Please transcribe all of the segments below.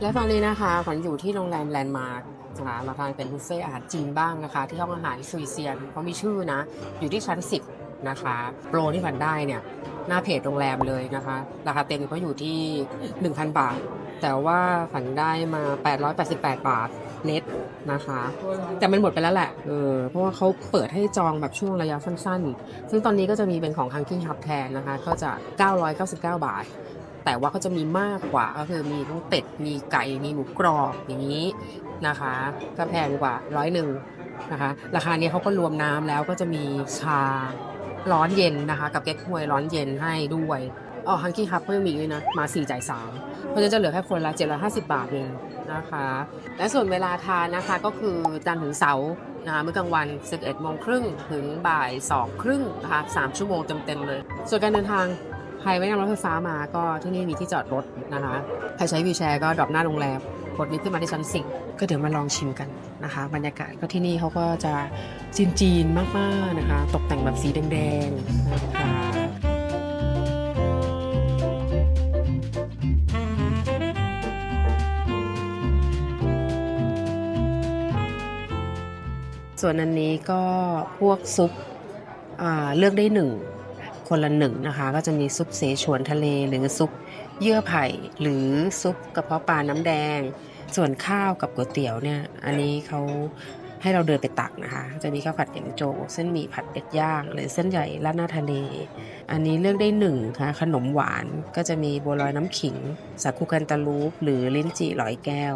และตอนนี้นะคะขวัญอยู่ที่โรงแรมแลนด์มาร์คนะคะมาทานเป็นบุฟเฟ่อาหารจีนบ้างนะคะ ที่ห้องอาหารซุยเซียนเขามีชื่อนะ อยู่ที่ชั้น 10 นะคะ โปรที่ขวัญได้เนี่ย หน้าเพจโรงแรมเลยนะคะ ราคาเต็มเขาอยู่ที่ 1,000 บาท แต่ว่าขวัญได้มา 888 บาทเน็ตนะคะ แต่มันหมดไปแล้วแหละเออเพราะว่าเขาเปิดให้จองแบบช่วงระยะสั้นๆ ซึ่งตอนนี้ก็จะมีเป็นของ h u n k y Hub แทนนะคะ ก็จะ 999 บาทแต่ว่าก็จะมีมากกว่าก็คือมีทั้งเป็ดมีไก่มีหมูกรอบอย่างนี้นะคะก็แพงกว่าร้อยหนึ่งนะคะ ราคานี้เขาก็รวมน้ำแล้วก็จะมีชา ร้อนเย็นนะคะ กับเก๊กฮวยร้อนเย็นให้ด้วยอ๋อฮังกี้คัพเพิ่มอีกด้วยนะ มา 4 จ่าย 3 เพราะฉะนั้นจะเหลือแค่คนละ750 บาทเองนะคะ และส่วนเวลาทานนะคะก็คือจันทร์ถึงเสาร์นะคะมื้อกลางวัน 11โมงครึ่งถึงบ่าย2ครึ่งนะคะ3ชั่วโมงเต็มๆเลย ส่วนการเดินทางใครไม่นั่งรถไฟฟ้ามาก็ที่นี่มีที่จอดรถนะคะ ใครใช้วีแชร์ก็ดรอปหน้าโรงแรม กดลิฟต์ขึ้นมาที่ชั้นสิก็เดี๋ยวมาลองชิมกันนะคะ บรรยากาศก็ที่นี่เขาก็จะจีนๆมากๆนะคะ ตกแต่งแบบสีแดงๆนะคะส่วนอันนี้ก็พวกซุปอ่าเลือกได้หนึ่ง คนละหนึ่งนะคะ ก็จะมีซุปเสฉวนทะเลหรือซุปเยื่อไผ่ หรือซุปกระเพาะปลาน้ำแดง ส่วนข้าวกับก๋วยเตี๋ยวเนี่ย อันนี้เขาให้เราเดินไปตักนะคะ จะมีข้าวผัดเหยางโจวเส้นหมี่ผัดเป็ดย่าง หรือเส้นใหญ่ราดหน้าทะเล อันนี้เลือกได้หนึ่งค่ะ ขนมหวานก็จะมีบัวลอยน้ำขิง สาคูกันตาลูป หรือลิ้นจี่ร้อยแก้ว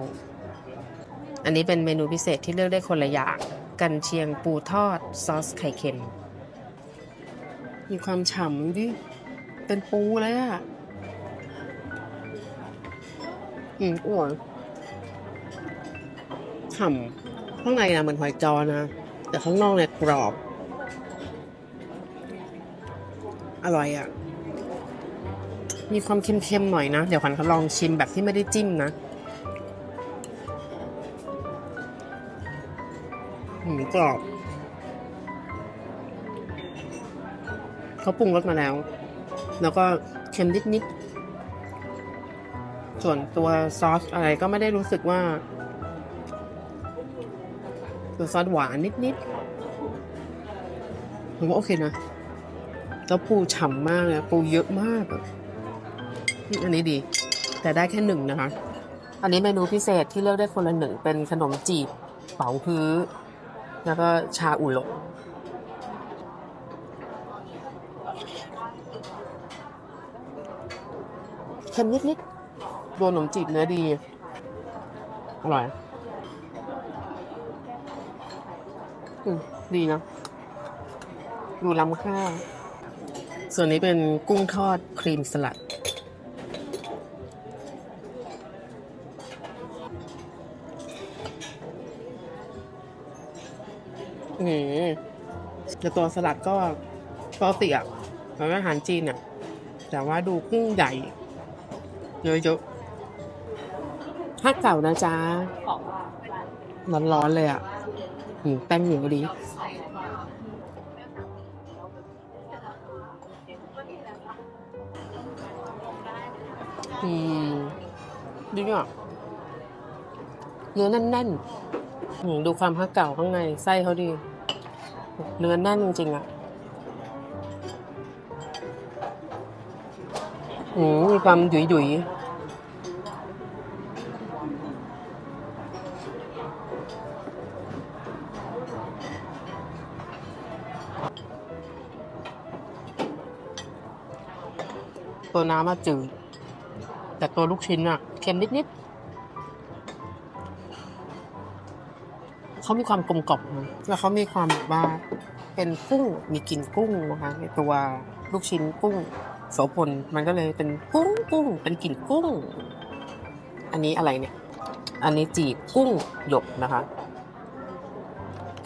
อันนี้เป็นเมนูพิเศษที่เลือกได้คนละอย่าง กันเชียงปูทอดซอสไข่เค็ม มีความฉ่ำดิ เป็นปูเลยอะอืมอ้วนฉ่ำข้างในนะเหมือนหอยจอนะ แต่ข้างนอกเนี่ยกรอบ อร่อยอะมีความเค็มๆหน่อยนะ เดี๋ยวขวัญเขาลองชิมแบบที่ไม่ได้จิ้มนะหืมกรอบ เขาปรุงรสมาแล้ว แล้วก็เค็มนิดๆส่วนตัวซอสอะไรก็ไม่ได้รู้สึกว่า ตัวซอสหวานนิดๆผมว่าโอเคนะ แล้วปูฉ่ำมากเลยปูเยอะมากอะอันนี้ดี แต่ได้แค่หนึ่งนะคะ อันนี้เมนูพิเศษที่เลือกได้คนละหนึ่งเป็นขนมจีบเป๋าพื้อ แล้วก็ชาอุหลง เค็มนิดๆตัวขนมจีบเนื้อดี อร่อยอดีนะดูล้ำค่า ส่วนนี้เป็นกุ้งทอดครีมสลัดอืมแต่ตัวสลัดก็ปกติอะเหมือนอาหารจีนอะแต่ว่าดูกุ้งใหญ่ เยอะๆถ้าเก่านะจ๊ะร้อนๆเลยอะอืมแป้งเหนียวดีอืมดีอะเนื้อแน่นๆอืมดูความฮักเก่าข้างในไส้เขาดี เนื้อแน่นจริงๆอะ อืมมีความหยุยหยุยตัวน้ำอะจืด แต่ตัวลูกชิ้นอะเค็มนิดๆเขามีความกลมกล่อมนะแล้วเขามีความแบบว่าเป็นกุ้งมีกลิ่นกุ้งนะคะในตัวลูกชิ้นกุ้ง โสพลมันก็เลยเป็นกุ้งกุ้งเป็นกลิ่นกุ้ง อันนี้อะไรเนี่ย อันนี้จีบกุ้งหยกนะคะ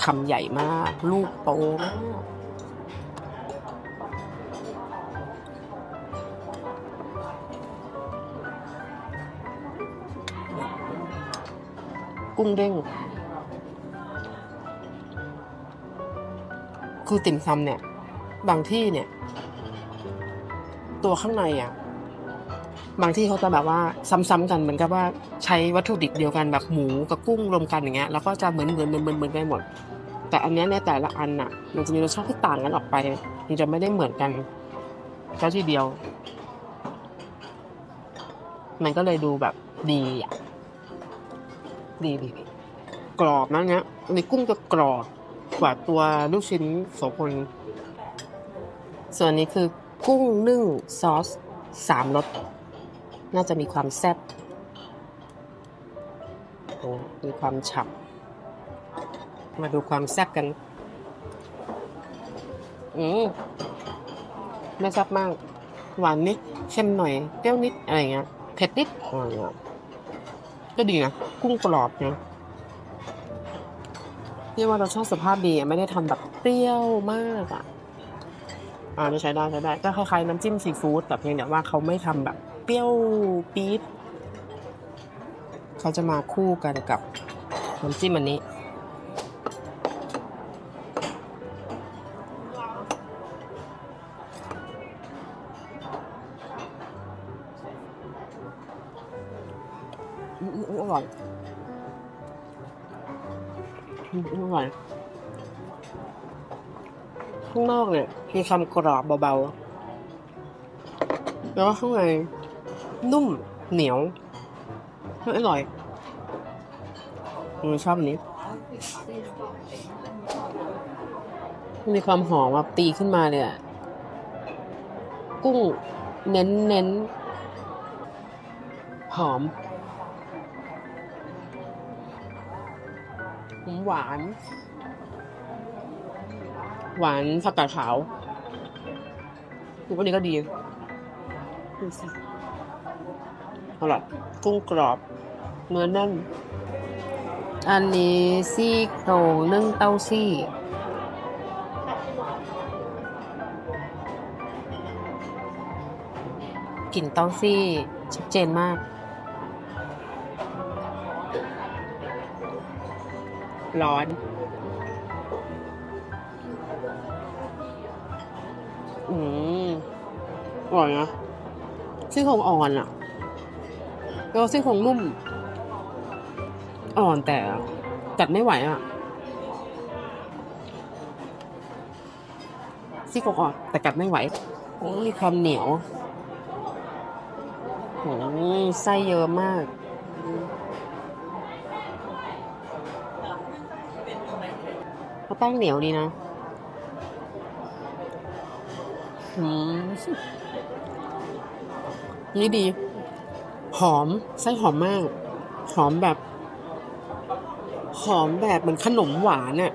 คำใหญ่มาก ลูกโตมากกุ้งเด้ง คือติ่มซำเนี่ย บางที่เนี่ย ตัวข้างในอะบางที่เขาจะแบบว่าซ้ำๆกันเหมือนกับว่าใช้วัตถุดิบเดียวกันแบบหมูกับกุ้งรวมกันอย่างเงี้ยแล้วก็จะเหมือนเหมือนเหมือนเหมือนเหมือนกันหมด แต่อันเนี้ยในแต่ละอันน่ะ มันจะมีรสชาติที่ต่างกันออกไปมันจะไม่ได้เหมือนกันแค่ทีเดียว มันก็เลยดูแบบดีอะดีดีดีกรอบนะเนี้ยอันนี้กุ้งจะกรอบกว่าตัวลูกชิ้นโสพลส่วนนี้คือ กุ้งนึ่งซอสสามรสน่าจะมีความแซ่บมีความฉ่ำมาดูความแซ่บกัน อืมไม่แซ่บมาก หวานนิดเค็มหน่อยเปรี้ยวนิด อะไรเงี้ย เผ็ดนิดอะไรเงี้ยก็ดีนะ กุ้งกรอบนะเรียกว่ารสชาติสภาพดีไม่ได้ทำแบบเปรี้ยวมากอะ อ่าใช้ได้ใช้ได้ก็คล้ายๆน้ำจิ้มซีฟู้ดแต่เพียงแต่ว่าเขาไม่ทำแบบเปรี้ยวปี๊ดเขาจะมาคู่กันกับน้ำจิ้มอันนี้ มีความกรอบเบาๆ แล้วก็ข้างในนุ่มเหนียวอร่อยผมชอบนนี้ มีความหอมแบบตีขึ้นมาเลยอะกุ้งเน้นเน้นหอม หวาน หวานผักกาดขาววันนี้ก็ดีดูสิอร่อยกุ้งกรอบ เนื้อแน่น อันนี้ซี่โครงนึ่งเต้าซี่กลิ่นเต้าซี่ชัดเจนมาก ร้อน อืมอร่อยนะซี่โครงอ่อนอะแล้วซี่โครงนุ่ม อ่อนแต่กัดไม่ไหวอะซี่โครงอ่อนแต่กัดไม่ไหวโอ้มีความเหนียวโอ้ไส้เยอะมากเขาแป้งเหนียวดีนะ นี่ดี หอม ไส้หอมมาก หอมแบบ หอมแบบเหมือนขนมหวานอะ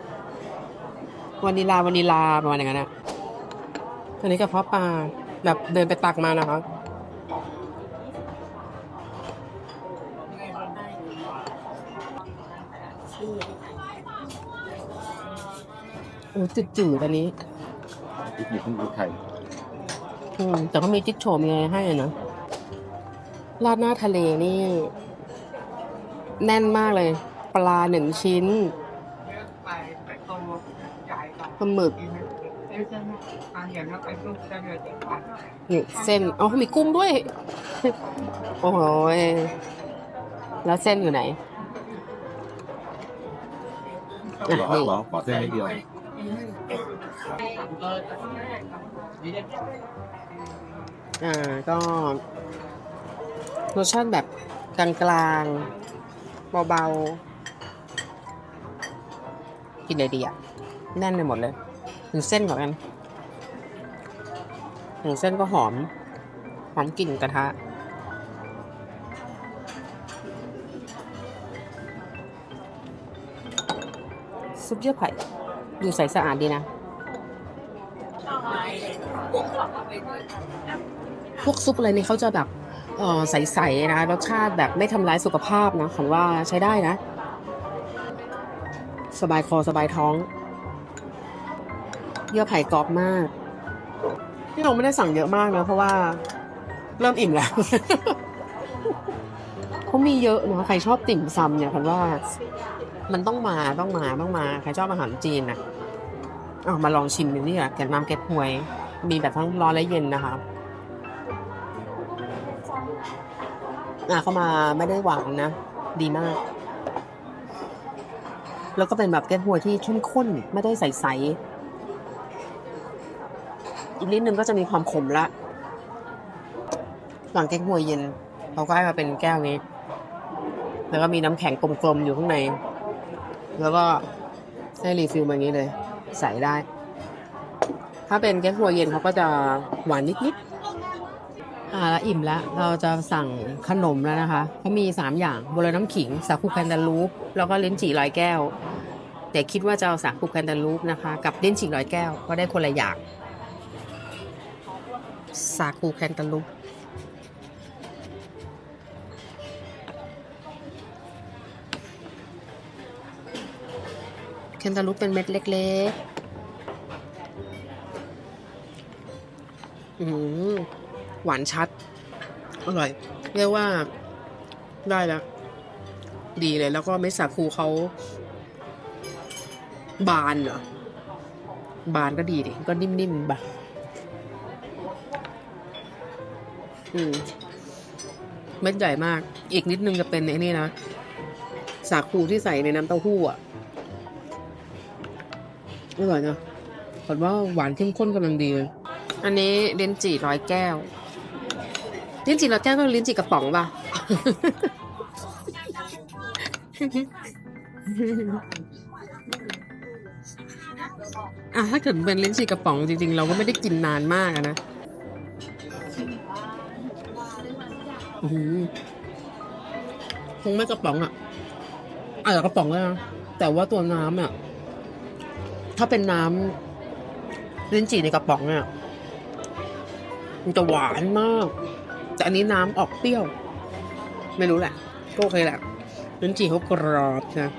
วานิลาวานิลาประมาณอย่างนั้นอะอันนี้กระเพาะปลาแบบเดินไปตักมานะคะโอ้จืดๆอันนี้พริกหยวกพริกไทย อืมแต่ก็มีจิ๊กโฉมยังไงให้อะนะราดหน้าทะเลนี่ แน่นมากเลย ปลาหนึ่งชิ้นปลาหมึกนี่เส้นอ๋อมีกุ้งด้วย โอ้โหแล้วเส้นอยู่ไหนอะหรอนี่หรอขอเส้นนิดเดียว อ่าก็รสชาติแบบกลางๆเบาๆ กินเลยดีอะ แน่นไปหมดเลยถึงเส้นก่อนกันถึงเส้นก็หอม หอมกลิ่นกระทะซุปเยื่อไผ่ดูใสสะอาดดีนะ พวกซุปอะไรนี่เขาจะแบบเออใสๆนะรสชาติแบบไม่ทำร้ายสุขภาพนะผมว่าใช้ได้นะ สบายคอสบายท้อง เยื่อไผ่กรอบมาก ที่เราไม่ได้สั่งเยอะมากนะ เพราะว่าเริ่มอิ่มแล้วเขามีเยอะนะใครชอบติ่มซำเนี่ยพันว่ามันต้องมาต้องมาต้องมาใครชอบอาหารจีนนะเอามาลองชิมดูนี่อะแกงน้ำแกงหวย มีแบบทั้งร้อนและเย็นนะคะ อะเข้ามาไม่ได้หวานนะ ดีมาก แล้วก็เป็นแบบแกงหวที่เข้มข้นไม่ได้ใสๆอีกนิดนึงก็จะมีความขมละ หลังแกงหวเย็นเขาก็ให้มาเป็นแก้วนี้ แล้วก็มีน้ำแข็งกลมๆอยู่ข้างใน แล้วก็ให้รีฟิลมาอย่างนี้เลย ใส่ได้ ถ้าเป็นแก้หัวเย็นเขาก็จะหวานนิดๆ อ่าแล้วอิ่มแล้ว เราจะสั่งขนมแล้วนะคะเขามีสามอย่างบัวลอยน้ำขิง สาคูแคนตาลูป แล้วก็ลิ้นจี่ร้อยแก้ว แต่คิดว่าจะเอาสาคูแคนตาลูปนะคะ กับลิ้นจี่ร้อยแก้ว ก็ได้คนละอย่าง สาคูแคนตาลูปแคนตาลูปเป็นเม็ดเล็ก ๆ อืม หวานชัด อร่อย เรียกว่าได้แล้ว ดีเลย แล้วก็เม็ดสาคูเขาบานเหรอ บานก็ดีดิ ก็นิ่มๆบะอืมเม็ดใหญ่มาก อีกนิดนึงจะเป็นไอ้นี่นะ สาคูที่ใส่ในน้ำเต้าหู้อะ อร่อยนะผมว่าหวานเข้มข้นกำลังดีเลย อันนี้ลิ้นจี่ร้อยแก้ว ลิ้นจี่ร้อยแก้วก็ลิ้นจี่กระป๋องป่ะอะถ้าเกิดเป็นลิ้นจี่กระป๋องจริงๆ เราก็ไม่ได้กินนานมากอะนะอื้อหือคงไม่กระป๋องอะอาจจะกระป๋องแล้วนะแต่ว่าตัวน้ำอะ ถ้าเป็นน้ำลิ้นจี่ในกระป๋องเนี่ยมันจะหวานมาก แต่อันนี้น้ำออกเปรี้ยว ไม่รู้แหละก็โอเคแหละลิ้นจี่เขากรอบนะ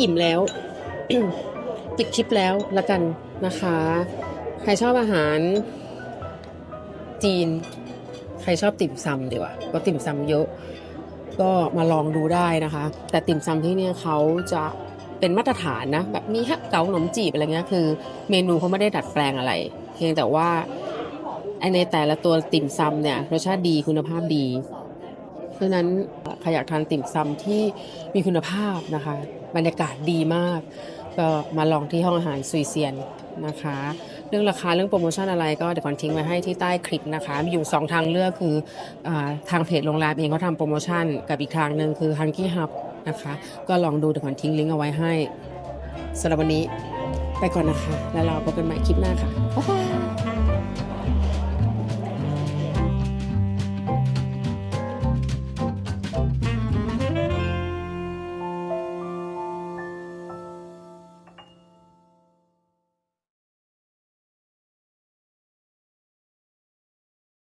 อิ่มแล้วปิดคลิปแล้วละกันนะคะ ใครชอบอาหาร จีน ใครชอบติ่มซำดีกว่าก็ติ่มซำเยอะ ก็มาลองดูได้นะคะ แต่ติ่มซำที่เนี่ยเขาจะเป็นมาตรฐานนะ แบบมีฮักเก๋าขนมจีบอะไรเงี้ยคือ เมนูเขาไม่ได้ดัดแปลงอะไร เพียงแต่ว่า ไอในแต่ละตัวติ่มซำเนี่ยรสชาติดีคุณภาพดีเพราะนั้นใครอยากทานติ่มซำที่มีคุณภาพนะคะ บรรยากาศดีมาก ก็มาลองที่ห้องอาหารซุยเซียนนะคะ เรื่องราคาเรื่องโปรโมชั่นอะไรก็เดี๋ยวก่อนทิ้งไว้ให้ที่ใต้คลิปนะคะ มีอยู่ 2 ทางเลือกคืออทางเพจโรงแรมเองเขาทำโปรโมชั่นกับอีกทางหนึ่งคือ Hunky Hub นะคะ ก็ลองดูเดี๋ยวก่อนทิ้งลิงก์เอาไว้ให้สำหรับวันนี้ไปก่อนนะคะ แล้วเราพบกันใหม่คลิปหน้าค่ะบ๊ายบาย